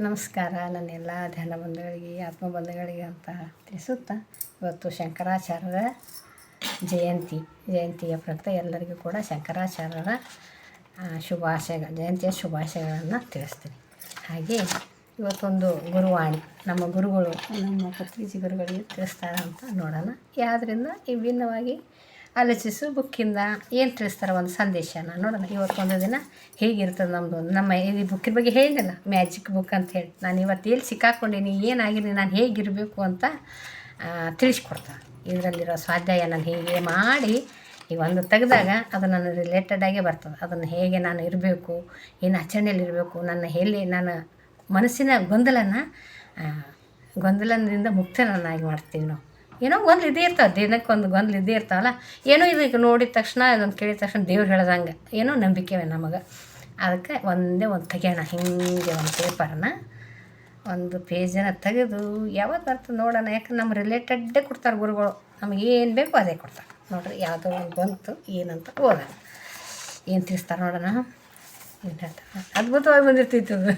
ನಮಸ್ಕಾರ. ನನ್ನ ಎಲ್ಲ ಧ್ಯಾನ ಬಂಧುಗಳಿಗೆ ಆತ್ಮ ಬಂಧುಗಳಿಗೆ ಅಂತ ತಿಳಿಸುತ್ತಾ ಇವತ್ತು ಶಂಕರಾಚಾರ್ಯರ ಜಯಂತಿ. ಜಯಂತಿಯ ಪ್ರಯುಕ್ತ ಎಲ್ಲರಿಗೂ ಕೂಡ ಶಂಕರಾಚಾರ್ಯರ ಶುಭಾಶಯ ಜಯಂತಿಯ ಶುಭಾಶಯಗಳನ್ನು ತಿಳಿಸ್ತೀನಿ. ಹಾಗೆ ಇವತ್ತೊಂದು ಗುರುವಾಣಿ, ನಮ್ಮ ಗುರುಗಳು, ನಮ್ಮ ಪತ್ರಿಜಿ ಗುರುಗಳಿಗೆ ತಿಳಿಸ್ತಾರೆ ಅಂತ ನೋಡೋಣ. ಯಾವುದರಿಂದ? ವಿಭಿನ್ನವಾಗಿ ಆಲೋಚಿಸು, ಬುಕ್ಕಿಂದ ಏನು ತಿಳಿಸ್ತಾರೆ ಒಂದು ಸಂದೇಶನ ನೋಡೋಣ. ಇವತ್ತೊಂದು ದಿನ ಹೇಗಿರ್ತದೆ ನಮ್ಮದು ನಮ್ಮ ಈ ಬುಕ್ಕಿನ ಬಗ್ಗೆ ಹೇಳಿದಲ್ಲ ಮ್ಯಾಜಿಕ್ ಬುಕ್ ಅಂತ ಹೇಳಿ. ನಾನು ಇವತ್ತು ಎಲ್ಲಿ ಸಿಕ್ಕಾಕೊಂಡೀನಿ, ಏನಾಗಿದೆ, ನಾನು ಹೇಗಿರಬೇಕು ಅಂತ ತಿಳಿಸ್ಕೊಡ್ತ ಇದರಲ್ಲಿರೋ ಸ್ವಾಧ್ಯಾಯ ನಾನು ಹೇಗೆ ಮಾಡಿ ಈ ಒಂದು ತೆಗೆದಾಗ ಅದು ನನ್ನ ರಿಲೇಟೆಡಾಗೇ ಬರ್ತದೆ. ಅದನ್ನು ಹೇಗೆ ನಾನು ಇರಬೇಕು, ಏನು ಆಚರಣೆಯಲ್ಲಿರಬೇಕು, ನನ್ನ ಎಲ್ಲಿ ನನ್ನ ಮನಸ್ಸಿನ ಗೊಂದಲನ ಗೊಂದಲದಿಂದ ಮುಕ್ತನನ್ನಾಗಿ ಮಾಡ್ತೀವಿ ನಾವು. ಏನೋ ಗೊಂದಲ ಇದೇ ಇರ್ತಾವೆ ದಿನಕ್ಕೊಂದು ಗೊಂದಲ ಇದ್ದೇ ಇರ್ತಾವಲ್ಲ? ಏನೋ ಇದಕ್ಕೆ ನೋಡಿದ ತಕ್ಷಣ, ಅದೊಂದು ಕೇಳಿದ ತಕ್ಷಣ ದೇವ್ರು ಹೇಳ್ದಂಗೆ. ಏನೋ ನಂಬಿಕೆವೆ ನಮಗೆ. ಅದಕ್ಕೆ ಒಂದೇ ಒಂದು ತೆಗೆಯೋಣ, ಹಿಂಗೆ ಒಂದು ಪೇಪರ್ನ. ಒಂದು ಪೇಜನ್ನು ತೆಗೆದು ಯಾವತ್ತು ಬರ್ತದೆ ನೋಡೋಣ. ಯಾಕೆ ನಮ್ಮ ರಿಲೇಟೆಡ್ಡೇ ಕೊಡ್ತಾರೆ ಗುರುಗಳು. ನಮಗೆ ಏನು ಬೇಕೋ ಅದೇ ಕೊಡ್ತಾರೆ. ನೋಡ್ರಿ ಯಾವುದೋ ಒಂದು ಬಂತು, ಏನಂತ ಓದೋಣ. ಏನು ತಿಳಿಸ್ತಾರೆ ನೋಡೋಣ. ಏನು ಹೇಳ್ತಾರೆ. ಅದ್ಭುತವಾಗಿ ಬಂದಿರ್ತಿತ್ತು ಅದು.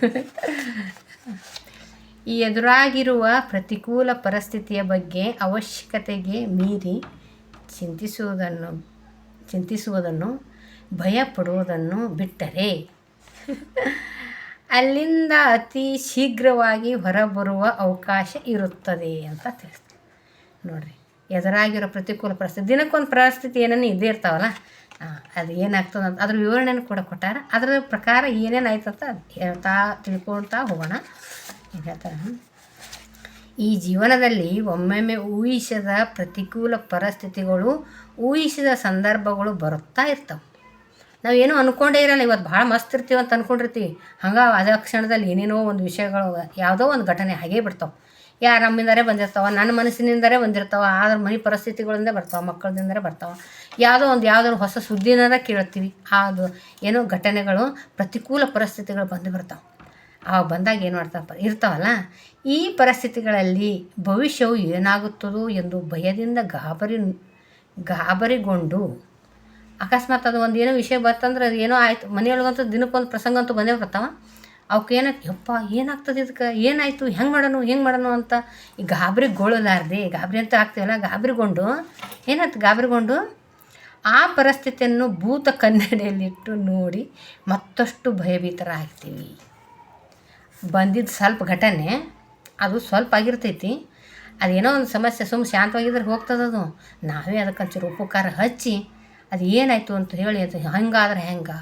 ಈ ಎದುರಾಗಿರುವ ಪ್ರತಿಕೂಲ ಪರಿಸ್ಥಿತಿಯ ಬಗ್ಗೆ ಅವಶ್ಯಕತೆಗೆ ಮೀರಿ ಚಿಂತಿಸುವುದನ್ನು ಚಿಂತಿಸುವುದನ್ನು, ಭಯಪಡುವುದನ್ನು ಬಿಟ್ಟರೆ ಅಲ್ಲಿಂದ ಅತಿ ಶೀಘ್ರವಾಗಿ ಹೊರಬರುವ ಅವಕಾಶ ಇರುತ್ತದೆ ಅಂತ ತಿಳಿಸ್ತಾರೆ. ನೋಡಿರಿ, ಎದುರಾಗಿರೋ ಪ್ರತಿಕೂಲ ಪರಿಸ್ಥಿತಿ, ದಿನಕ್ಕೊಂದು ಪರಿಸ್ಥಿತಿ ಏನೇನು ಇದ್ದೇ ಇರ್ತಾವಲ್ಲ ಅದು ಏನಾಗ್ತದೆ ಅಂತ ಅದ್ರ ವಿವರಣೆಯನ್ನು ಕೂಡ ಕೊಟ್ಟಾರ. ಅದರ ಪ್ರಕಾರ ಏನೇನು ಆಯ್ತು ಅಂತ ಹೇಳ್ತಾ ತಿಳ್ಕೊಳ್ತಾ ಹೋಗೋಣ. ಹೇಳ್ತಾರೆ ಈ ಜೀವನದಲ್ಲಿ ಒಮ್ಮೊಮ್ಮೆ ಊಹಿಸದ ಪ್ರತಿಕೂಲ ಪರಿಸ್ಥಿತಿಗಳು, ಊಹಿಸಿದ ಸಂದರ್ಭಗಳು ಬರುತ್ತಾ ಇರ್ತವೆ. ನಾವು ಏನೂ ಅಂದ್ಕೊಂಡೇ ಇರಲ್ಲ ಇವತ್ತು ಭಾಳ ಮಸ್ತ್ ಇರ್ತೀವಿ ಅಂತ ಅಂದ್ಕೊಂಡಿರ್ತೀವಿ ಹಂಗೆ ಅದ ಕ್ಷಣದಲ್ಲಿ ಏನೇನೋ ಒಂದು ವಿಷಯಗಳು, ಯಾವುದೋ ಒಂದು ಘಟನೆ ಹಾಗೇ ಬಿಡ್ತಾವೆ. ಯಾರ ನಮ್ಮಿಂದರೇ ಬಂದಿರ್ತಾವೆ ನನ್ನ ಮನಸ್ಸಿನಿಂದರೇ ಬಂದಿರ್ತಾವೆ, ಆದ್ರೆ ಮನೆ ಪರಿಸ್ಥಿತಿಗಳಿಂದ ಬರ್ತಾವೆ ಮಕ್ಕಳಿಂದರೆ ಬರ್ತಾವೆ. ಯಾವುದೋ ಒಂದು ಯಾವುದಾದ್ರು ಹೊಸ ಸುದ್ದಿನಾರ ಕೇಳ್ತೀವಿ. ಅದು ಏನೋ ಘಟನೆಗಳು, ಪ್ರತಿಕೂಲ ಪರಿಸ್ಥಿತಿಗಳು ಬಂದು ಬರ್ತಾವೆ. ಅವಾಗ ಬಂದಾಗ ಏನು ಮಾಡ್ತಪ್ಪ ಇರ್ತಾವಲ್ಲ, ಈ ಪರಿಸ್ಥಿತಿಗಳಲ್ಲಿ ಭವಿಷ್ಯವು ಏನಾಗುತ್ತದೋ ಎಂದು ಭಯದಿಂದ ಗಾಬರಿ, ಗಾಬರಿಗೊಂಡು ಅಕಸ್ಮಾತ್ ಅದು ಒಂದು ಏನೋ ವಿಷಯ ಬರ್ತಂದ್ರೆ ಅದು ಏನೋ ಆಯಿತು, ಮನೆಯೊಳಗಂತೂ ದಿನಕ್ಕೊಂದು ಪ್ರಸಂಗ ಅಂತೂ ಬಂದೇ ಬರ್ತಾವ. ಅವಕ್ಕೆ ಏನಾಯ್ತು ಯಪ್ಪ, ಏನಾಗ್ತದೆ ಇದಕ್ಕೆ, ಏನಾಯಿತು, ಹೆಂಗೆ ಮಾಡೋಣ ಹೆಂಗೆ ಮಾಡೋಣ ಅಂತ ಈ ಗಾಬರಿಗೊಳ್ಳಲಾರ್ದೆ, ಗಾಬರಿ ಅಂತ ಆಗ್ತೀವಲ್ಲ, ಗಾಬರಿಗೊಂಡು, ಏನಾಯ್ತು, ಗಾಬರಿಗೊಂಡು ಆ ಪರಿಸ್ಥಿತಿಯನ್ನು ಭೂತ ಕನ್ನಡಿಯಲ್ಲಿಟ್ಟು ನೋಡಿ ಮತ್ತಷ್ಟು ಭಯಭೀತರಾಗ್ತೀವಿ. ಬಂದಿದ್ದು ಸ್ವಲ್ಪ ಘಟನೆ, ಅದು ಸ್ವಲ್ಪ ಆಗಿರ್ತೈತಿ. ಅದೇನೋ ಒಂದು ಸಮಸ್ಯೆ ಸುಮ್ಮ ಶಾಂತವಾಗಿದ್ರೆ ಹೋಗ್ತದದು ನಾವೇ ಅದಕ್ಕೆ ಒಂಚೂರು ಉಪ್ಪು ಖಾರ ಹಚ್ಚಿ, ಅದು ಏನಾಯಿತು ಅಂತ ಹೇಳಿ ಅದು ಹಂಗಾದ್ರೆ ಹೆಂಗೆ?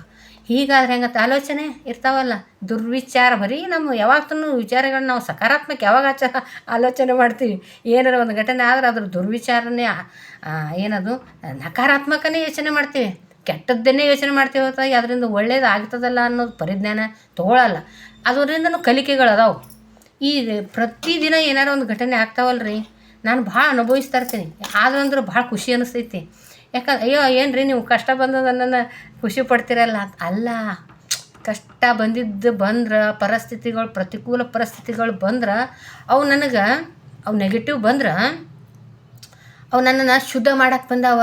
ಹೀಗಾದ್ರೆ ಹೆಂಗೆ ಅಂತ ಆಲೋಚನೆ ಇರ್ತಾವಲ್ಲ. ದುರ್ವಿಚಾರ, ಬರೀ ನಮ್ಮ ಯಾವಾಗ್ತೂ ವಿಚಾರಗಳನ್ನ ನಾವು ಸಕಾರಾತ್ಮಕ ಯಾವಾಗ ಆಚ, ಆಲೋಚನೆ ಮಾಡ್ತೀವಿ. ಏನಾರ ಒಂದು ಘಟನೆ ಆದ್ರೆ ಅದ್ರ ದುರ್ವಿಚಾರನೇ ಏನದು, ನಕಾರಾತ್ಮಕನೇ ಯೋಚನೆ ಮಾಡ್ತೀವಿ. ಕೆಟ್ಟದ್ದನ್ನೇ ಯೋಚನೆ ಮಾಡ್ತೀವಿ ಹೊರತಾಗಿ ಅದರಿಂದ ಒಳ್ಳೇದು ಆಗ್ತದಲ್ಲ ಅನ್ನೋದು ಪರಿಜ್ಞಾನ ತೊಗೊಳಲ್ಲ. ಅದರಿಂದನೂ ಕಲಿಕೆಗಳು ಈ ಪ್ರತಿದಿನ ಏನಾರು ಒಂದು ಘಟನೆ ಆಗ್ತಾವಲ್ರಿ, ನಾನು ಭಾಳ ಅನುಭವಿಸ್ತಾ ಇರ್ತೀನಿ. ಆದ್ರೆ ಅಂದ್ರೆ ಭಾಳ ಖುಷಿ ಅನಿಸ್ತೈತಿ ಯಾಕಂದ್ರೆ ಅಯ್ಯೋ ಏನು ರೀ ನೀವು ಕಷ್ಟ ಬಂದದನ್ನು ಖುಷಿ ಪಡ್ತೀರಲ್ಲ? ಅಲ್ಲ, ಕಷ್ಟ ಬಂದಿದ್ದು ಬಂದ್ರೆ, ಪರಿಸ್ಥಿತಿಗಳು, ಪ್ರತಿಕೂಲ ಪರಿಸ್ಥಿತಿಗಳು ಬಂದ್ರೆ, ಅವು ನನಗೆ, ಅವು ನೆಗೆಟಿವ್ ಬಂದ್ರೆ, ಅವು ನನ್ನನ್ನು ಶುದ್ಧ ಮಾಡಕ್ಕೆ ಬಂದಾವ.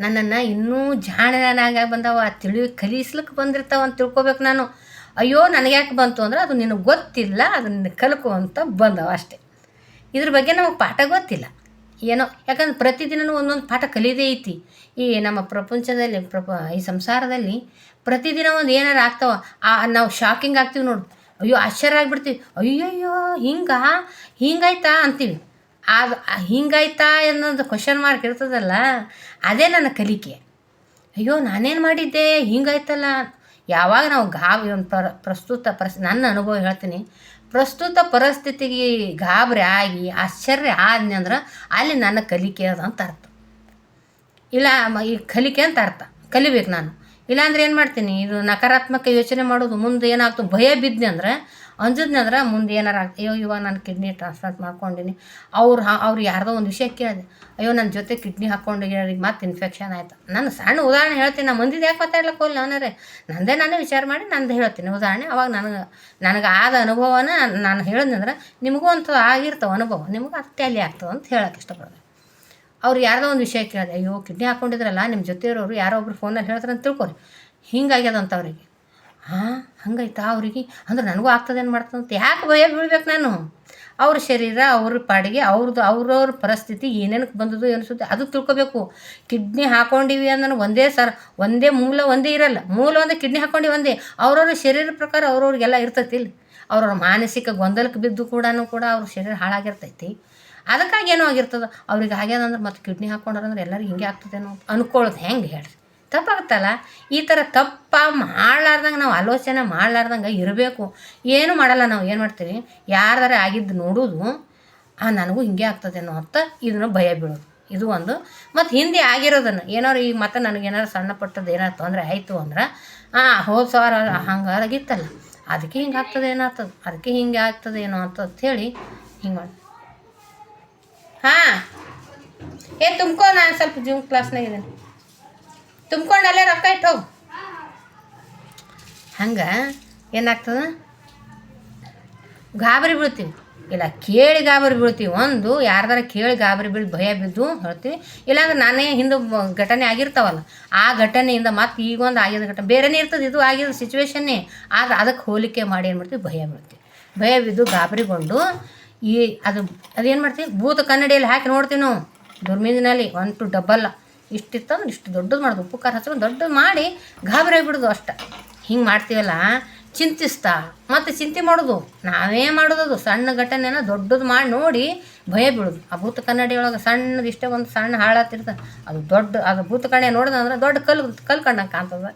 ನನ್ನನ್ನು ಇನ್ನೂ ಜಾಣನಾಗ ಬಂದಾವ ತಿಳಿ ಕಲಿಸ್ಲಿಕ್ಕೆ ಬಂದಿರ್ತಾವ ಅಂತ ತಿಳ್ಕೊಬೇಕು ನಾನು. ಅಯ್ಯೋ ನನಗೆ ಯಾಕೆ ಬಂತು ಅಂದ್ರೆ ಅದು ನಿನಗೆ ಗೊತ್ತಿಲ್ಲ ಅದನ್ನ ಕಲ್ಕೊ ಅಂತ ಬಂದವ ಅಷ್ಟೆ. ಇದ್ರ ಬಗ್ಗೆ ನಮಗೆ ಪಾಠ ಗೊತ್ತಿಲ್ಲ. ಏನೋ, ಯಾಕಂದ್ರೆ ಪ್ರತಿದಿನವೂ ಒಂದೊಂದು ಪಾಠ ಕಲಿಯದೇ ಐತಿ. ಈ ನಮ್ಮ ಪ್ರಪಂಚದಲ್ಲಿ, ಪ್ರಪ, ಈ ಸಂಸಾರದಲ್ಲಿ ಪ್ರತಿದಿನ ಒಂದು ಏನಾರು ಆಗ್ತಾವ. ಆ, ನಾವು ಶಾಕಿಂಗ್ ಆಗ್ತೀವಿ ನೋಡು. ಅಯ್ಯೋ, ಆಶ್ಚರ್ಯ ಆಗ್ಬಿಡ್ತೀವಿ. ಅಯ್ಯಯ್ಯೋ, ಹಿಂಗ, ಹಿಂಗಾಯ್ತಾ ಅಂತೀವಿ. ಅದು ಹಿಂಗಾಯ್ತಾ ಅನ್ನೋದು ಕ್ವಶನ್ ಮಾರ್ಕ್ ಇರ್ತದಲ್ಲ, ಅದೇ ನನ್ನ ಕಲಿಕೆ. ಅಯ್ಯೋ, ನಾನೇನು ಮಾಡಿದ್ದೆ? ಹಿಂಗಾಯ್ತಲ್ಲ. ಯಾವಾಗ ನಾವು ಗಾಬ್ ಪ್ರ, ಪ್ರಸ್ತುತ ಪರಿಸ್, ನನ್ನ ಅನುಭವ ಹೇಳ್ತೀನಿ. ಪ್ರಸ್ತುತ ಪರಿಸ್ಥಿತಿಗೆ ಗಾಬರಿ ಆಗಿ, ಆಶ್ಚರ್ಯ ಆದ್ನಿ ಅಂದ್ರೆ ಅಲ್ಲಿ ನನ್ನ ಕಲಿಕೆ ಅದು ಅಂತ ಅರ್ಥ. ಇಲ್ಲ ಈ ಕಲಿಕೆ ಅಂತ ಅರ್ಥ. ಕಲಿಬೇಕು ನಾನು. ಇಲ್ಲಾಂದ್ರೆ ಏನು ಮಾಡ್ತೀನಿ? ಇದು ನಕಾರಾತ್ಮಕ ಯೋಚನೆ ಮಾಡೋದು ಮುಂದೆ ಏನಾಗ್ತು? ಭಯ ಬಿದ್ದೆ ಅಂದ್ರೆ ಅಂಜದ್ನಿ ಅಂದ್ರೆ ಮುಂದೆ ಏನಾರು ಅಯ್ಯೋ ಇವಾಗ ನಾನು ಕಿಡ್ನಿ ಟ್ರಾನ್ಸ್ಪ್ಲಾಂಟ್ ಮಾಡ್ಕೊಂಡಿನಿ. ಅವ್ರು ಹಾ ಅವ್ರು ಯಾರ್ದೋ ಒಂದು ವಿಷಯ ಕೇಳಿದೆ. ಅಯ್ಯೋ ನನ್ನ ಜೊತೆ ಕಿಡ್ನಿ ಹಾಕ್ಕೊಂಡು ಈಗ ಮತ್ತೆ ಇನ್ಫೆಕ್ಷನ್ ಆಯ್ತು. ನಾನು ಸಣ್ಣ ಉದಾಹರಣೆ ಹೇಳ್ತೀನಿ. ನಾನು ಮಂದಿದ್ದು ಯಾಕೆ ಮಾತಾಡ್ಲಿಕ್ಕೆ ಹೋಗಲ್ಲ ಅವನರೇ ನಂದೇ ನಾನು ವಿಚಾರ ಮಾಡಿ ನಂದು ಹೇಳ್ತೀನಿ. ಉದಾಹರಣೆ ಅವಾಗ ನನಗೆ ನನಗೆ ಆದ ಅನುಭವನ ನಾನು ಹೇಳಿದ್ನಂದ್ರೆ ನಿಮಗೂ ಅಂತ ಆಗಿರ್ತಾವೆ ಅನುಭವ. ನಿಮಗೂ ಅದು ಟ್ಯಾಲಿ ಆಗ್ತದೆ ಅಂತ ಹೇಳಕ್ಕೆ ಇಷ್ಟಪಡೋದು. ಅವ್ರು ಯಾರ್ದೋ ಒಂದು ವಿಷಯ ಕೇಳಿದೆ. ಅಯ್ಯೋ ಕಿಡ್ನಿ ಹಾಕ್ಕೊಂಡಿದ್ರಲ್ಲ ನಿಮ್ಮ ಜೊತೆ ಇರೋರು ಯಾರೋ ಒಬ್ರು ಫೋನಲ್ಲಿ ಹೇಳ್ತಾರೆ ಅಂತ ತಿಳ್ಕೊರಿ ಹಿಂಗಾಗ್ಯದಂತ ಅವರಿಗೆ. ಹಾಂ ಹಂಗೈತಾ ಅವ್ರಿಗೆ? ಅಂದ್ರೆ ನನಗೂ ಆಗ್ತದೇನು ಮಾಡ್ತದಂತ ಯಾಕೆ ಭಯ ಬೀಳ್ಬೇಕು ನಾನು? ಅವ್ರ ಶರೀರ, ಅವ್ರ ಪಾಡಿಗೆ ಅವ್ರದ್ದು ಅವ್ರವ್ರ ಪರಿಸ್ಥಿತಿ ಏನೇನಕ್ಕೆ ಬಂದದ್ದು ಅನಿಸುತ್ತೆ ಅದು ತಿಳ್ಕೊಬೇಕು. ಕಿಡ್ನಿ ಹಾಕೊಂಡಿವಿ ಅಂದ್ರೆ ಒಂದೇ ಸರ್, ಒಂದೇ ಮೂಲ ಒಂದೇ ಇರಲ್ಲ. ಮೂಲ ಒಂದೇ ಕಿಡ್ನಿ ಹಾಕೊಂಡಿವಿ ಒಂದೇ. ಅವ್ರವ್ರ ಶರೀರ ಪ್ರಕಾರ ಅವ್ರವ್ರಿಗೆಲ್ಲ ಇರ್ತೈತಿ ಇಲ್ಲಿ. ಅವ್ರವ್ರ ಮಾನಸಿಕ ಗೊಂದಲಕ್ಕೆ ಬಿದ್ದು ಕೂಡ ಕೂಡ ಅವ್ರ ಶರೀರ ಹಾಳಾಗಿರ್ತೈತಿ. ಅದಕ್ಕಾಗಿ ಏನೋ ಆಗಿರ್ತದೆ. ಅವ್ರಿಗೆ ಆಗ್ಯದಂದ್ರೆ ಮತ್ತೆ ಕಿಡ್ನಿ ಹಾಕೊಂಡ್ರಂದ್ರೆ ಎಲ್ಲರಿಗೂ ಹಿಂಗೆ ಆಗ್ತದೇನೋ ಅನ್ಕೊಳ್ಳೋದು ಹೆಂಗೆ ಹೇಳ್ರಿ? ತಪ್ಪಾಗುತ್ತಲ್ಲ ಈ ಥರ ತಪ್ಪ ಮಾಡಲಾರ್ದಂಗೆ ನಾವು ಆಲೋಚನೆ ಮಾಡಲಾರ್ದಂಗೆ ಇರಬೇಕು. ಏನು ಮಾಡಲ್ಲ ನಾವು, ಏನು ಮಾಡ್ತೀವಿ? ಯಾರ್ದಾರ ಆಗಿದ್ದು ನೋಡೋದು, ಆ ನನಗೂ ಹಿಂಗೆ ಆಗ್ತದೇನೋ ಅಂತ ಇದನ್ನು ಭಯ ಬೀಳೋದು. ಇದು ಒಂದು. ಮತ್ತು ಹಿಂದೆ ಆಗಿರೋದನ್ನು, ಏನಾರು ಈಗ ಮತ್ತೆ ನನಗೆ ಏನಾದ್ರು ಸಣ್ಣ ಪಟ್ಟದ್ದು ಏನಾರು ತೊಂದರೆ ಆಯಿತು ಅಂದ್ರೆ, ಆ ಹೋದ ಸವಾರ ಹಂಗಾರಾಗಿತ್ತಲ್ಲ ಅದಕ್ಕೆ ಹಿಂಗೆ ಆಗ್ತದೆ ಏನಾಗ್ತದೆ? ಅದಕ್ಕೆ ಹಿಂಗೆ ಆಗ್ತದೆ ಏನೋ ಅಂತ ಹೇಳಿ ಹಿಂಗೆ ಮಾಡಿ. ಹಾಂ. ಏ ತುಂಬ್ಕೋ ನಾನು ಸ್ವಲ್ಪ ಜೂಮ್ ಕ್ಲಾಸ್ನಾಗ ಇದ್ದೀನಿ ತುಂಬ್ಕೊಂಡು ಅಲ್ಲೇ ರೊಕ್ಕ ಇಟ್ಟು. ಹೋಗು ಏನಾಗ್ತದೆ? ಗಾಬರಿ ಬೀಳ್ತೀವಿ. ಇಲ್ಲ, ಕೇಳಿ ಗಾಬರಿ ಬೀಳ್ತೀವಿ. ಒಂದು, ಯಾರ್ದಾರ ಕೇಳಿ ಗಾಬರಿ ಬೀಳಿ, ಭಯ ಬಿದ್ದು ಹೇಳ್ತೀವಿ ಇಲ್ಲಾಂದ್ರೆ ನಾನೇ ಹಿಂದೆ ಘಟನೆ ಆಗಿರ್ತಾವಲ್ಲ, ಆ ಘಟನೆಯಿಂದ ಮತ್ತೆ ಈಗೊಂದು ಆಗಿದ ಘಟನೆ, ಬೇರೆನೇ ಇರ್ತದೆ, ಇದು ಆಗಿದ ಸಿಚುವೇಶನ್ನೇ ಆದ್ರೆ ಅದಕ್ಕೆ ಹೋಲಿಕೆ ಮಾಡಿ ಏನು ಮಾಡ್ತೀವಿ? ಭಯ ಬೀಳ್ತೀವಿ. ಭಯ ಬಿದ್ದು ಗಾಬರಿಗೊಂಡು ಈ ಅದು, ಅದೇನು ಮಾಡ್ತೀವಿ? ಭೂತ ಕನ್ನಡಿಯಲ್ಲಿ ಹಾಕಿ ನೋಡ್ತೀವಿ ನಾವು. ದುರ್ಮಿದಿನಲ್ಲಿ, ಒನ್ ಟು ಡಬಲ್. ಇಷ್ಟಿತ್ತಂದ್ರೆ ಇಷ್ಟು ದೊಡ್ಡದು ಮಾಡೋದು. ಉಪ್ಪು, ಖಾರ ಹಚ್ಕೊಂಡು ದೊಡ್ಡದು ಮಾಡಿ ಗಾಬರಿ ಆಗಿಬಿಡೋದು ಅಷ್ಟ. ಹಿಂಗೆ ಮಾಡ್ತೀವಲ್ಲ, ಚಿಂತಿಸ್ತಾ. ಮತ್ತು ಚಿಂತೆ ಮಾಡೋದು. ನಾವೇ ಮಾಡೋದು ಸಣ್ಣ ಘಟನೆನ ದೊಡ್ಡದು ಮಾಡಿ ನೋಡಿ ಭಯ ಬೀಳೋದು. ಆ ಭೂತ ಕನ್ನಡಿ ಒಳಗೆ ಸಣ್ಣದು ಇಷ್ಟೇ ಒಂದು ಸಣ್ಣ ಹಾಳಾತಿರ್ತದೆ ಅದು ದೊಡ್ಡ ಅದು ಭೂತ ಕಣ್ಣೆ ನೋಡಿದಂದ್ರೆ ದೊಡ್ಡ ಕಲ್ಲು ಕಲ್ಲು ಕಂಡಂಗೆ ಕಾಣ್ತದೆ.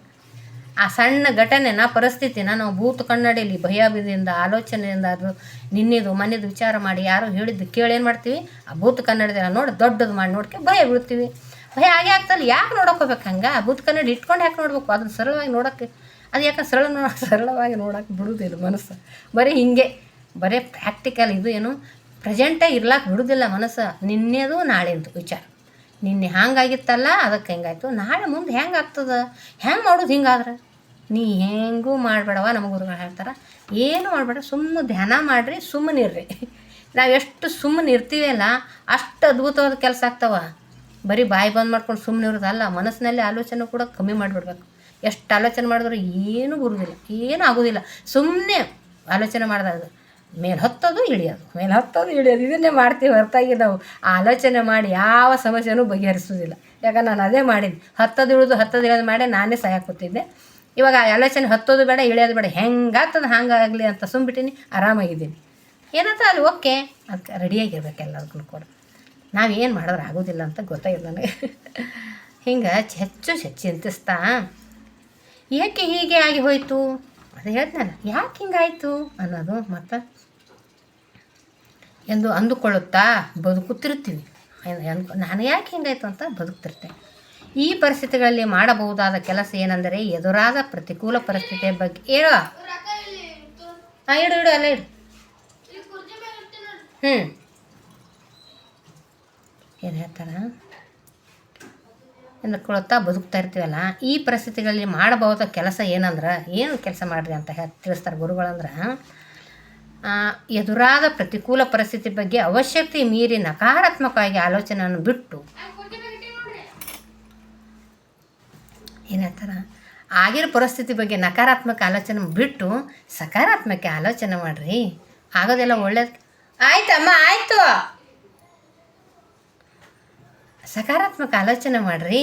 ಆ ಸಣ್ಣ ಘಟನೆನ, ಪರಿಸ್ಥಿತಿನ ನಾವು ಭೂತ ಕನ್ನಡಿಯಲ್ಲಿ ಭಯದಿಂದ ಆಲೋಚನೆಯಿಂದ ಅದು ನಿನ್ನೆದು ಮನೆದು ವಿಚಾರ ಮಾಡಿ ಯಾರೋ ಹೇಳಿದ್ದು ಕೇಳಿ ಏನು ಮಾಡ್ತೀವಿ? ಆ ಭೂತ ಕನ್ನಡದೆಲ್ಲ ನೋಡಿ ದೊಡ್ಡದು ಮಾಡಿ ನೋಡ್ಕೆ ಭಯ ಬೀಳ್ತೀವಿ. ಭಯ ಆಗೇ ಆಗ್ತಲ್ಲ, ಯಾಕೆ ನೋಡೋಕೋಬೇಕು ಹಂಗೆ? ಬುದ್ಧ ಕನ್ನಡ ಇಟ್ಕೊಂಡು ಯಾಕೆ ನೋಡ್ಬೇಕು? ಅದನ್ನ ಸರಳವಾಗಿ ನೋಡೋಕ್ಕೆ, ಅದು ಯಾಕೆ ಸರಳ ನೋಡ ಸರಳವಾಗಿ ನೋಡೋಕೆ ಬಿಡುವುದಿಲ್ಲ ಮನಸ್ಸು. ಬರೀ ಹಿಂಗೆ, ಬರೀ ಪ್ರಾಕ್ಟಿಕಲ್ ಇದು ಏನು ಪ್ರೆಸೆಂಟೇ ಇರ್ಲಾಕೆ ಬಿಡುವುದಿಲ್ಲ ಮನಸ್ಸು. ನಿನ್ನೆದು ನಾಳೆದು ವಿಚಾರ. ನಿನ್ನೆ ಹಾಂಗಾಗಿತ್ತಲ್ಲ ಅದಕ್ಕೆ ಹೆಂಗಾಯ್ತು? ನಾಳೆ ಮುಂದೆ ಹೆಂಗೆ ಆಗ್ತದೆ? ಹೆಂಗೆ ಮಾಡೋದು ಹಿಂಗಾದ್ರೆ? ನೀ ಹೆಂಗೂ ಮಾಡಬೇಡವ ನಮ್ಮ ಗುರುಗಳು ಹೇಳ್ತಾರೆ. ಏನು ಮಾಡಬೇಡ ಸುಮ್ಮನೆ ಧ್ಯಾನ ಮಾಡಿರಿ ಸುಮ್ಮನಿರ್ರಿ ನಾವು ಎಷ್ಟು ಸುಮ್ಮನೆ ಇರ್ತೀವಲ್ಲ, ಅಷ್ಟು ಅದ್ಭುತವಾದ ಕೆಲಸ ಆಗ್ತಾವ. ಬರೀ ಬಾಯಿ ಬಂದ್ ಮಾಡ್ಕೊಂಡು ಸುಮ್ಮನೆ ಇರೋದಲ್ಲ ಮನಸ್ಸಿನಲ್ಲಿ ಆಲೋಚನೆ ಕೂಡ ಕಮ್ಮಿ ಮಾಡಿಬಿಡ್ಬೇಕು. ಎಷ್ಟು ಆಲೋಚನೆ ಮಾಡಿದ್ರು ಏನೂ ಬರುವುದಿಲ್ಲ ಏನೂ ಆಗೋದಿಲ್ಲ. ಸುಮ್ಮನೆ ಆಲೋಚನೆ ಮಾಡಿದಾಗ ಮೇಲೆ ಹತ್ತೋದು ಇಳಿಯೋದು, ಮೇಲೆ ಹತ್ತೋದು ಇಳಿಯೋದು, ಇದನ್ನೇ ಮಾಡ್ತೀವಿ ಹೊರತಾಗಿ ನಾವು. ಆಲೋಚನೆ ಮಾಡಿ ಯಾವ ಸಮಸ್ಯೆನೂ ಬಗೆಹರಿಸೋದಿಲ್ಲ ಯಾಕಂದ್ರೆ ನಾನು ಅದೇ ಮಾಡಿದ್ದೆ. ಹತ್ತೋದು ಇಳಿದು, ಹತ್ತೋದು ಇಳಿಯೋದು ಮಾಡಿ ನಾನೇ ಕೂತಿದ್ದೆ ಇವಾಗ ಆಲೋಚನೆ ಹತ್ತೋದು ಬೇಡ, ಇಳಿಯೋದು ಬೇಡ, ಹೆಂಗಾಗ್ತದೆ ಹಂಗಾಗಲಿ ಅಂತ ಸುಮ್ಬಿಟ್ಟಿನಿ, ಆರಾಮಾಗಿದ್ದೀನಿ. ಏನಂತ ಅಲ್ಲಿ ಓಕೆ ಅದಕ್ಕೆ ರೆಡಿಯಾಗಿರ್ಬೇಕು ಎಲ್ಲರಿಗೂ ಕೂಡ. ನಾವು ಏನು ಮಾಡಿದ್ರೆ ಆಗೋದಿಲ್ಲ ಅಂತ ಗೊತ್ತಾಗಿಲ್ಲ ನನಗೆ. ಹಿಂಗೆ ಹೆಚ್ಚು ಚಿಂತಿಸ್ತಾ ಏಕೆ ಹೀಗೆ ಆಗಿ ಹೋಯಿತು? ಅದು ಹೇಳ್ತಾನೆ ಯಾಕೆ ಹಿಂಗಾಯಿತು ಅನ್ನೋದು ಮತ್ತು ಎಂದು ಅಂದುಕೊಳ್ಳುತ್ತಾ ಬದುಕುತ್ತಿರ್ತೀವಿ ನಾನು ಯಾಕೆ ಹಿಂಗಾಯ್ತು ಅಂತ ಬದುಕ್ತಿರ್ತೇನೆ. ಈ ಪರಿಸ್ಥಿತಿಗಳಲ್ಲಿ ಮಾಡಬಹುದಾದ ಕೆಲಸ ಏನೆಂದರೆ ಎದುರಾದ ಪ್ರತಿಕೂಲ ಪರಿಸ್ಥಿತಿಯ ಬಗ್ಗೆ. ಹೇಳ. ಹಾಂ ಇಡು ಇಡು ಅಲ್ಲ ಇಡು. ಹ್ಞೂ ಏನು ಹೇಳ್ತಾರ ಎಂದುಕೊಳ್ಳುತ್ತಾ ಬದುಕ್ತಾ ಇರ್ತೀವಲ್ಲ, ಈ ಪರಿಸ್ಥಿತಿಗಳಲ್ಲಿ ಮಾಡಬಹುದ ಕೆಲಸ ಏನಂದ್ರೆ, ಏನು ಕೆಲಸ ಮಾಡಿರಿ ಅಂತ ಹೇಳಿ ತಿಳಿಸ್ತಾರೆ ಗುರುಗಳಂದ್ರೆ ಎದುರಾದ ಪ್ರತಿಕೂಲ ಪರಿಸ್ಥಿತಿ ಬಗ್ಗೆ ಅವಶ್ಯಕತೆ ಮೀರಿ ನಕಾರಾತ್ಮಕವಾಗಿ ಆಲೋಚನೆಯನ್ನು ಬಿಟ್ಟು. ಏನಾಯ್ತಾರ ಆಗಿರೋ ಪರಿಸ್ಥಿತಿ ಬಗ್ಗೆ ನಕಾರಾತ್ಮಕ ಆಲೋಚನೆ ಬಿಟ್ಟು ಸಕಾರಾತ್ಮಕ ಆಲೋಚನೆ ಮಾಡಿರಿ. ಆಗೋದೆಲ್ಲ ಒಳ್ಳೇದು. ಆಯ್ತಮ್ಮ, ಆಯಿತು. ಸಕಾರಾತ್ಮಕ ಆಲೋಚನೆ ಮಾಡಿರಿ.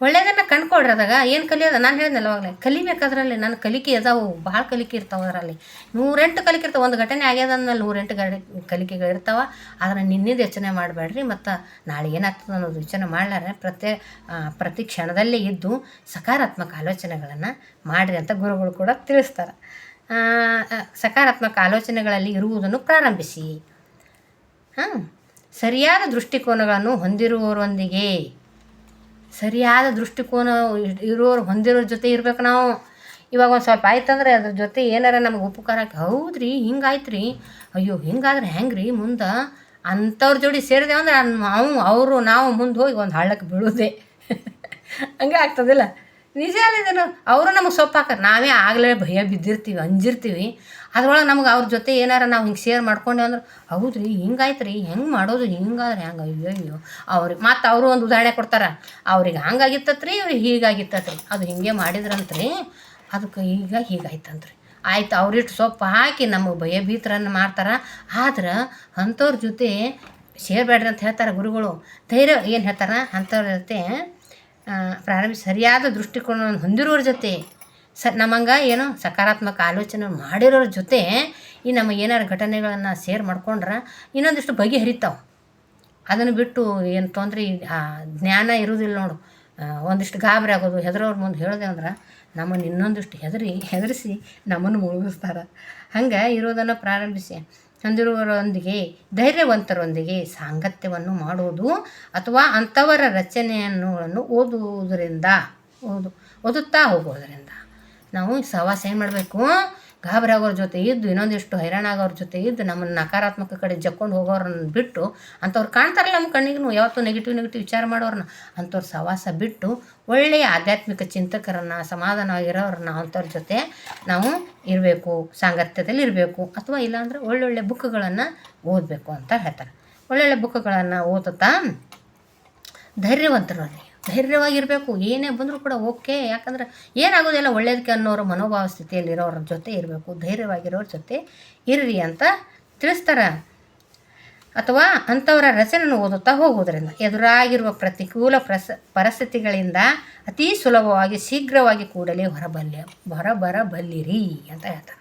ಒಳ್ಳೇದನ್ನು ಕಂಡ್ಕೊಡ್ರಿ ಅದಾಗ ಏನು ಕಲಿಯೋದ ನಾನು ಹೇಳಿದ್ನಲ್ಲ ಅವಾಗಲೇ ಕಲಿಬೇಕಾದ್ರಲ್ಲಿ ನನ್ನ ಕಲಿಕೆ ಅದಾವು, ಭಾಳ ಕಲಿಕೆ ಇರ್ತಾವೆ ಅದರಲ್ಲಿ. ನೂರೆಂಟು ಕಲಿಕೆ ಇರ್ತಾವೆ. ಒಂದು ಘಟನೆ ಆಗ್ಯದ ನೂರೆಂಟು ಗಡಿ ಕಲಿಕೆಗಳು ಇರ್ತಾವೆ. ಅದನ್ನು ನಿನ್ನೆದು ಯೋಚನೆ ಮಾಡಬೇಡ್ರಿ ಮತ್ತು ನಾಳೆ ಏನಾಗ್ತದೆ ಅನ್ನೋದು ಯೋಚನೆ ಮಾಡ್ಲಾರೆ ಪ್ರತಿ ಪ್ರತಿ ಕ್ಷಣದಲ್ಲೇ ಇದ್ದು ಸಕಾರಾತ್ಮಕ ಆಲೋಚನೆಗಳನ್ನು ಮಾಡಿರಿ ಅಂತ ಗುರುಗಳು ಕೂಡ ತಿಳಿಸ್ತಾರೆ. ಸಕಾರಾತ್ಮಕ ಆಲೋಚನೆಗಳಲ್ಲಿ ಇರುವುದನ್ನು ಪ್ರಾರಂಭಿಸಿ. ಹಾಂ ಸರಿಯಾದ ದೃಷ್ಟಿಕೋನಗಳನ್ನು ಹೊಂದಿರುವವರೊಂದಿಗೆ, ಸರಿಯಾದ ದೃಷ್ಟಿಕೋನ ಇರೋರು ಹೊಂದಿರೋರ ಜೊತೆ ಇರ್ಬೇಕು ನಾವು. ಇವಾಗ ಒಂದು ಸ್ವಲ್ಪ ಆಯ್ತಂದ್ರೆ ಅದ್ರ ಜೊತೆ ಏನಾರ ನಮ್ಗೆ ಉಪಕಾರ ಆಗಿ, ಹೌದ್ರಿ ಹಿಂಗಾಯ್ತು ರೀ ಅಯ್ಯೋ, ಹಿಂಗಾದ್ರೆ ಹೆಂಗೆ ರೀ ಮುಂದೆ ಅಂಥವ್ರ ಜೋಡಿ ಸೇರಿದೆವು ಅಂದ್ರೆ ಅವನು ಅವರು, ನಾವು ಮುಂದೆ ಹೋಗಿ ಒಂದು ಹಳ್ಳಕ್ಕೆ ಬೀಳೋದೆ. ಹಂಗೆ ಆಗ್ತದಿಲ್ಲ. ನಿಜ ಅಲ್ಲಿದೇನು ಅವರು ನಮಗೆ ಸೊಪ್ಪು ಹಾಕೋರು ನಾವೇ ಆಗಲೇ ಭಯ ಬಿದ್ದಿರ್ತೀವಿ, ಅಂಜಿರ್ತೀವಿ. ಅದ್ರೊಳಗೆ ನಮ್ಗೆ ಅವ್ರ ಜೊತೆ ಏನಾರ ನಾವು ಹಿಂಗೆ ಶೇರ್ ಮಾಡ್ಕೊಂಡೆ ಅಂದ್ರೆ ಹೌದು ರೀ ಹಿಂಗಾಯ್ತು ರೀ ಹೆಂಗೆ ಮಾಡೋದು, ಹಿಂಗಾದ್ರೆ ಹೆಂಗೆ, ಅಯ್ಯೋ ಅಯ್ಯೋ. ಅವ್ರಿಗೆ ಮತ್ತು ಅವರು ಒಂದು ಉದಾಹರಣೆ ಕೊಡ್ತಾರೆ. ಅವ್ರಿಗೆ ಹಂಗಾಗಿತ್ತತ್ರಿ ಇವ್ರಿಗೆ ಹೀಗಾಗಿತ್ತತ್ರಿ. ಅದು ಹಿಂಗೆ ಮಾಡಿದ್ರಂತ್ರಿ, ಅದಕ್ಕೆ ಈಗ ಹೀಗಾಯ್ತಂತ್ರಿ. ಆಯ್ತು ಅವ್ರಿಟ್ಟು ಸೊಪ್ಪು ಹಾಕಿ ನಮಗೆ ಭಯಭೀತರನ್ನು ಮಾಡ್ತಾರೆ. ಆದ್ರೆ ಅಂಥವ್ರ ಜೊತೆ ಸೇರಬೇಡ್ರಿ ಅಂತ ಹೇಳ್ತಾರೆ ಗುರುಗಳು. ಧೈರ್ಯ ಏನು ಹೇಳ್ತಾರೆ? ಅಂಥವ್ರ ಜೊತೆ ಪ್ರಾರಂಭಿಸಿ ಸರಿಯಾದ ದೃಷ್ಟಿಕೋನವನ್ನು ಹೊಂದಿರೋರ ಜೊತೆ ಸ ನಮ್ಮಂಗೆ ಏನು ಸಕಾರಾತ್ಮಕ ಆಲೋಚನೆ ಮಾಡಿರೋರ ಜೊತೆ ಈ ನಮ್ಮ ಏನಾರು ಘಟನೆಗಳನ್ನು ಸೇರ್ ಮಾಡ್ಕೊಂಡ್ರೆ ಇನ್ನೊಂದಿಷ್ಟು ಬಗೆಹರಿತಾವೆ. ಅದನ್ನು ಬಿಟ್ಟು ಏನು ತೊಂದರೆ ಜ್ಞಾನ ಇರೋದಿಲ್ಲ ನೋಡು. ಒಂದಿಷ್ಟು ಗಾಬರಿ ಆಗೋದು, ಹೆದರೋರು ಮುಂದೆ ಹೇಳಿದೆ ಅಂದ್ರೆ ನಮ್ಮನ್ನು ಇನ್ನೊಂದಿಷ್ಟು ಹೆದರಿ, ಹೆದರಿಸಿ ನಮ್ಮನ್ನು ಮುಳುಗಿಸ್ತಾರೆ. ಹಂಗೆ ಇರೋದನ್ನು ಪ್ರಾರಂಭಿಸಿ. ಹೊಂದಿರುವವರೊಂದಿಗೆ ಧೈರ್ಯವಂತರೊಂದಿಗೆ ಸಾಂಗತ್ಯವನ್ನು ಮಾಡುವುದು ಅಥವಾ ಅಂಥವರ ರಚನೆಯನ್ನು ಓದುವುದರಿಂದ, ಓದು, ಓದುತ್ತಾ ಹೋಗೋದರಿಂದ ನಾವು ಸಹವಾಸ ಏನು ಮಾಡಬೇಕು? ಗಾಬರಿ ಆಗೋರ ಜೊತೆ ಇದ್ದು ಇನ್ನೊಂದಿಷ್ಟು ಹೈರಾಣ ಆಗೋರ ಜೊತೆ ಇದ್ದು ನಮ್ಮನ್ನು ನಕಾರಾತ್ಮಕ ಕಡೆ ಜಕ್ಕೊಂಡು ಹೋಗೋರನ್ನ ಬಿಟ್ಟು ಅಂಥವ್ರು ಕಾಣ್ತಾರಲ್ಲ ನಮ್ಮ ಕಣ್ಣಿಗೂ ಯಾವತ್ತೂ ನೆಗೆಟಿವ್ ನೆಗೆಟಿವ್ ವಿಚಾರ ಮಾಡೋರನ್ನ ಅಂಥವ್ರ ಸವಾಸ ಬಿಟ್ಟು ಒಳ್ಳೆಯ ಆಧ್ಯಾತ್ಮಿಕ ಚಿಂತಕರನ್ನು ಸಮಾಧಾನವಾಗಿರೋರನ್ನ ಅಂಥವ್ರ ಜೊತೆ ನಾವು ಇರಬೇಕು ಸಾಂಗತ್ಯದಲ್ಲಿ ಇರಬೇಕು ಅಥವಾ ಇಲ್ಲಾಂದ್ರೆ ಒಳ್ಳೊಳ್ಳೆ ಬುಕ್ಗಳನ್ನು ಓದಬೇಕು ಅಂತ ಹೇಳ್ತಾರೆ. ಒಳ್ಳೊಳ್ಳೆ ಬುಕ್ಗಳನ್ನು ಓದುತ್ತಾ ಧೈರ್ಯವಂತರು ಧೈರ್ಯವಾಗಿರಬೇಕು, ಏನೇ ಬಂದರೂ ಕೂಡ ಓಕೆ. ಯಾಕಂದ್ರೆ ಏನಾಗೋದಿಲ್ಲ, ಒಳ್ಳೇದಕ್ಕೆ ಅನ್ನೋರ ಮನೋಭಾವ ಸ್ಥಿತಿಯಲ್ಲಿರೋರ ಜೊತೆ ಇರಬೇಕು, ಧೈರ್ಯವಾಗಿರೋರ ಜೊತೆ ಇರ್ರಿ ಅಂತ ತಿಳಿಸ್ತಾರೆ. ಅಥವಾ ಅಂಥವರ ರಚನೆಯನ್ನು ಓದುತ್ತಾ ಹೋಗೋದ್ರಿಂದ, ಎದುರಾಗಿರುವ ಪ್ರತಿಕೂಲ ಪ್ರಸ, ಪರಿಸ್ಥಿತಿಗಳಿಂದ ಅತೀ ಸುಲಭವಾಗಿ ಶೀಘ್ರವಾಗಿ ಕೂಡಲೇ ಹೊರಬಲ್ಯ ಹೊರಬರಬಲ್ಲಿರಿ ಅಂತ ಹೇಳ್ತಾರೆ.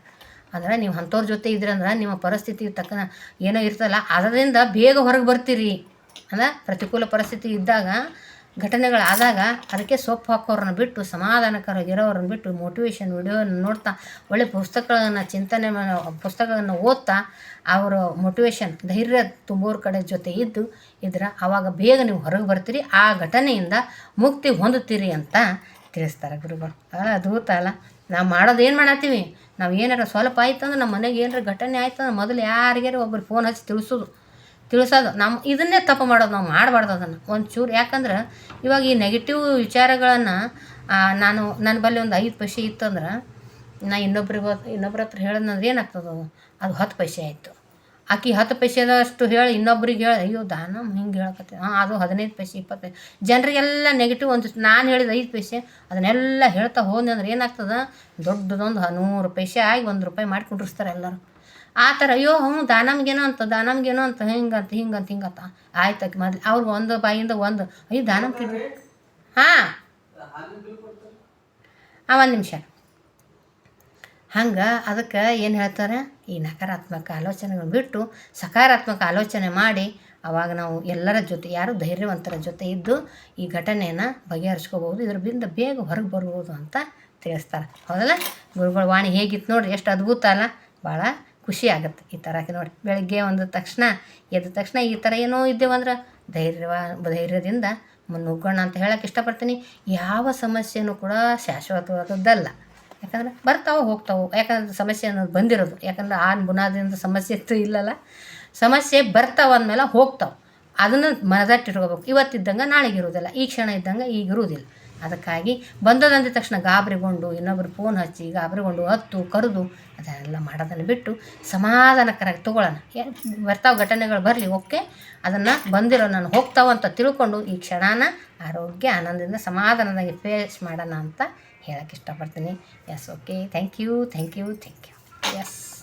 ಅಂದ್ರೆ ನೀವು ಅಂಥವ್ರ ಜೊತೆ ಇದ್ರಂದ್ರೆ ನಿಮ್ಮ ಪರಿಸ್ಥಿತಿ ತಕ್ಕನ ಏನೋ ಇರ್ತಲ್ಲ ಅದರಿಂದ ಬೇಗ ಹೊರಗೆ ಬರ್ತೀರಿ. ಅಂದ್ರೆ ಪ್ರತಿಕೂಲ ಪರಿಸ್ಥಿತಿ ಇದ್ದಾಗ ಘಟನೆಗಳಾದಾಗ ಅದಕ್ಕೆ ಸೊಪ್ಪು ಹಾಕೋರನ್ನ ಬಿಟ್ಟು ಸಮಾಧಾನಕರಾಗಿರೋರನ್ನ ಬಿಟ್ಟು ಮೋಟಿವೇಶನ್ ವಿಡಿಯೋನ ನೋಡ್ತಾ, ಒಳ್ಳೆ ಪುಸ್ತಕಗಳನ್ನು ಚಿಂತನೆ ಪುಸ್ತಕಗಳನ್ನು ಓದ್ತಾ ಅವರ ಮೋಟಿವೇಶನ್ ಧೈರ್ಯ ತುಂಬೋರ ಕಡೆ ಜೊತೆ ಇದ್ದು ಇದ್ರೆ ಆವಾಗ ಬೇಗ ನೀವು ಹೊರಗೆ ಬರ್ತೀರಿ, ಆ ಘಟನೆಯಿಂದ ಮುಕ್ತಿ ಹೊಂದುತ್ತೀರಿ ಅಂತ ತಿಳಿಸ್ತಾರೆ ಗುರುಗಳು. ಅದ್ಭುತ ಅಲ್ಲ. ನಾವು ಮಾಡೋದು ಏನು ಮಾಡತ್ತೀವಿ? ನಾವು ಏನಾರ ಸ್ವಲ್ಪ ಆಯ್ತು ಅಂದ್ರೆ ನಮ್ಮ ಮನೆಗೆ ಏನಾರ ಘಟನೆ ಆಯ್ತು ಅಂದ್ರೆ ಮೊದಲು ಯಾರಿಗಾರು ಒಬ್ರು ಫೋನ್ ಹಚ್ಚಿ ತಿಳಿಸೋದು. ತಿಳಿಸೋದು. ನಮ್ಮ ಇದನ್ನೇ ತಪ್ಪು ಮಾಡೋದು ನಾವು ಮಾಡಬಾರ್ದು ಅದನ್ನು. ಒಂಚೂರು ಯಾಕಂದ್ರೆ ಇವಾಗ ಈ ನೆಗೆಟಿವ್ ವಿಚಾರಗಳನ್ನು ನಾನು ನನ್ನ ಬಳಿ ಒಂದು ಐದು ಪೈಸೆ ಇತ್ತಂದ್ರೆ ನಾ ಇನ್ನೊಬ್ರಿಗೆ ಇನ್ನೊಬ್ರ ಹತ್ರ ಹೇಳಿದ್ನಂದ್ರೆ ಏನಾಗ್ತದೆ ಅದು? ಅದು ಹತ್ತು ಪೈಸೆ ಆಯಿತು. ಆಕಿ ಹತ್ತು ಪೈಸೆದಷ್ಟು ಹೇಳಿ ಇನ್ನೊಬ್ರಿಗೆ ಹೇಳಿ, ಅಯ್ಯೋ, ದಾನ ಹಿಂಗೆ ಹೇಳಕತ್ತೆ. ಹಾಂ, ಅದು ಹದಿನೈದು ಪೈಸೆ, ಇಪ್ಪತ್ತೈದು ಜನರಿಗೆಲ್ಲ ನೆಗೆಟಿವ್ ಒಂದು ನಾನು ಹೇಳಿದ ಐದು ಪೈಸೆ, ಅದನ್ನೆಲ್ಲ ಹೇಳ್ತಾ ಹೋದ್ನಿ ಅಂದ್ರೆ ಏನಾಗ್ತದೆ? ದೊಡ್ಡದೊಂದು ನೂರು ಪೈಸೆ ಆಗಿ ಒಂದು ರೂಪಾಯಿ ಮಾಡಿ ಎಲ್ಲರೂ. ಆ ಥರ ಅಯ್ಯೋ, ಹ್ಞೂ, ದಾನಮ್ಗೇನೋ ಅಂತ ದಾನಮ್ಗೇನೋ ಅಂತ, ಹಿಂಗಂತ ಹಿಂಗಂತ ಹಿಂಗಂತ. ಆಯ್ತು ಆಯ್ತು ಮೊದ್ಲು ಅವ್ರಿಗೆ ಒಂದು ಬಾಯಿಂದ ಒಂದು. ಅಯ್ಯೋ, ದಾನಮ್ ಕಿಡ್ನಿ ಹಾಂ. ಆ, ಒಂದು ನಿಮಿಷ. ಹಂಗೆ, ಅದಕ್ಕೆ ಏನು ಹೇಳ್ತಾರೆ? ಈ ನಕಾರಾತ್ಮಕ ಆಲೋಚನೆಗಳು ಬಿಟ್ಟು ಸಕಾರಾತ್ಮಕ ಆಲೋಚನೆ ಮಾಡಿ ಅವಾಗ ನಾವು ಎಲ್ಲರ ಜೊತೆ, ಯಾರು ಧೈರ್ಯವಂತರ ಜೊತೆ ಇದ್ದು ಈ ಘಟನೆಯನ್ನು ಬಗೆಹರಿಸ್ಕೋಬೋದು ಇದರಿಂದ ಬೇಗ ಹೊರಗೆ ಬರ್ಬೋದು ಅಂತ ತಿಳಿಸ್ತಾರೆ. ಹೌದಲ್ಲ? ಗುರುಗಳ ವಾಣಿ ಹೇಗಿತ್ತು ನೋಡ್ರಿ, ಎಷ್ಟು ಅದ್ಭುತ ಅಲ್ಲ? ಭಾಳ ಖುಷಿ ಆಗುತ್ತೆ ಈ ಥರ ನೋಡಿ. ಬೆಳಗ್ಗೆ ಒಂದು ತಕ್ಷಣ, ಎದ್ದ ತಕ್ಷಣ ಈ ಥರ ಏನೋ ಇದ್ದೇವಂದ್ರೆ ಧೈರ್ಯವ, ಧೈರ್ಯದಿಂದ ಮುನ್ನುಗ್ಗೋಣ ಅಂತ ಹೇಳಕ್ಕೆ ಇಷ್ಟಪಡ್ತೀನಿ. ಯಾವ ಸಮಸ್ಯೆನೂ ಕೂಡ ಶಾಶ್ವತವಾದದ್ದಲ್ಲ. ಯಾಕಂದ್ರೆ ಬರ್ತಾವೆ ಹೋಗ್ತಾವೆ, ಯಾಕಂದ್ರೆ ಸಮಸ್ಯೆ ಅನ್ನೋದು ಬಂದಿರೋದು. ಯಾಕಂದ್ರೆ ಆ ಬುನಾದಿಂದ ಸಮಸ್ಯೆ ಇತ್ತು ಇಲ್ಲಲ್ಲ. ಸಮಸ್ಯೆ ಬರ್ತಾವ ಅಂದಮೇಲೆ ಹೋಗ್ತಾವೆ. ಅದನ್ನು ಮನದಟ್ಟಿಟ್ಕೋಬೇಕು. ಇವತ್ತಿದ್ದಂಗೆ ನಾಳೆಗೆ ಇರೋದಿಲ್ಲ ಈ ಕ್ಷಣ ಇದ್ದಂಗೆ ಈಗ ಇರುವುದಿಲ್ಲ. ಅದಕ್ಕಾಗಿ ಬಂದದಂದ ತಕ್ಷಣ ಗಾಬರಿಗೊಂಡು ಇನ್ನೊಬ್ರು ಫೋನ್ ಹಚ್ಚಿ, ಗಾಬರಿಗೊಂಡು ಹತ್ತು, ಕರೆದು ಅದನ್ನೆಲ್ಲ ಮಾಡೋದನ್ನು ಬಿಟ್ಟು ಸಮಾಧಾನಕರಾಗಿ ತೊಗೊಳ್ಳೋಣ. ಏನು ಬರ್ತಾವೆ ಘಟನೆಗಳು ಬರಲಿ, ಓಕೆ? ಅದನ್ನು ಬಂದಿರೋ ನಾನು ಹೋಗ್ತಾವಂತ ತಿಳ್ಕೊಂಡು ಈ ಕ್ಷಣನ ಆರೋಗ್ಯ ಆನಂದದಿಂದ ಸಮಾಧಾನದಾಗಿ ಫೇಸ್ ಮಾಡೋಣ ಅಂತ ಹೇಳಕ್ಕೆ ಇಷ್ಟಪಡ್ತೀನಿ. Yes okay thank you thank you thank you yes